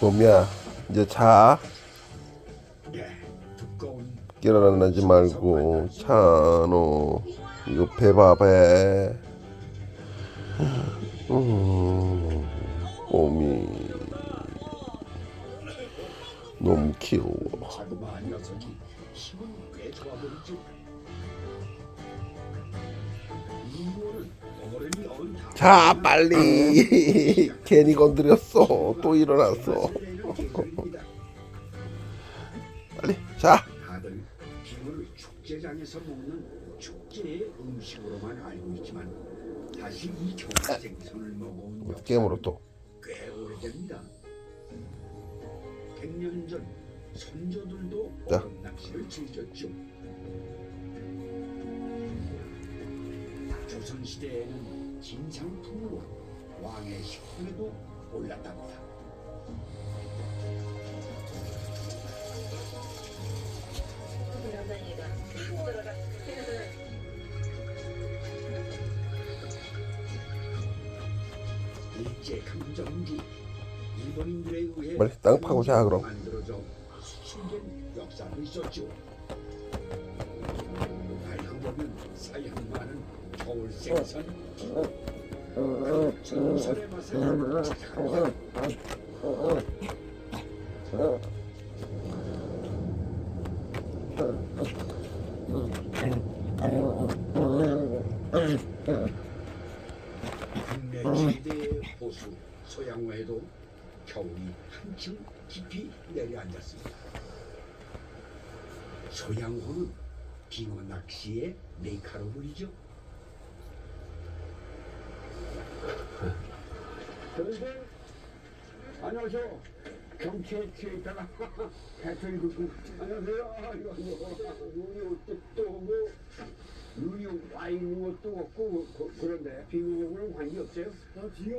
봄이야 이제 자 깨어나지 말고 자너 이거 배 음, 봄이 너무 귀여워 자 빨리 괜히 건드렸어 또 일어났어 빨리 자 다들 빙어를 축제장에서 먹는 축제의 음식으로만 알고 있지만 다시 이 경생선을 먹어온 게임으로 또 꽤 오래됩니다. 100년 전 선조들도 자. 얼음 낚시를 즐겼죠. 조선 시대에는 진상품으로 왕의 식판에도 올랐답니다. 일제 강점 뒤 일본인들에 의해 땅 파고 자, 그럼. 만들어져 수천년 역사도 있었죠. 알고 보면 사양 많은 겨울 생선 정선의 맛을 호수 소양호에도 겨울이 한층 깊이 내려앉았습니다. 소양호는 빙어 낚시의 메카로 보이죠. 선생 안녕하세요. 경치에 취해 있다가 배터리 긁고 안녕하세요. 눈이 또 오고 눈이 와 있는 것도 없고 그, 그런데 빙어하고는 관계 없어요? 나 빙어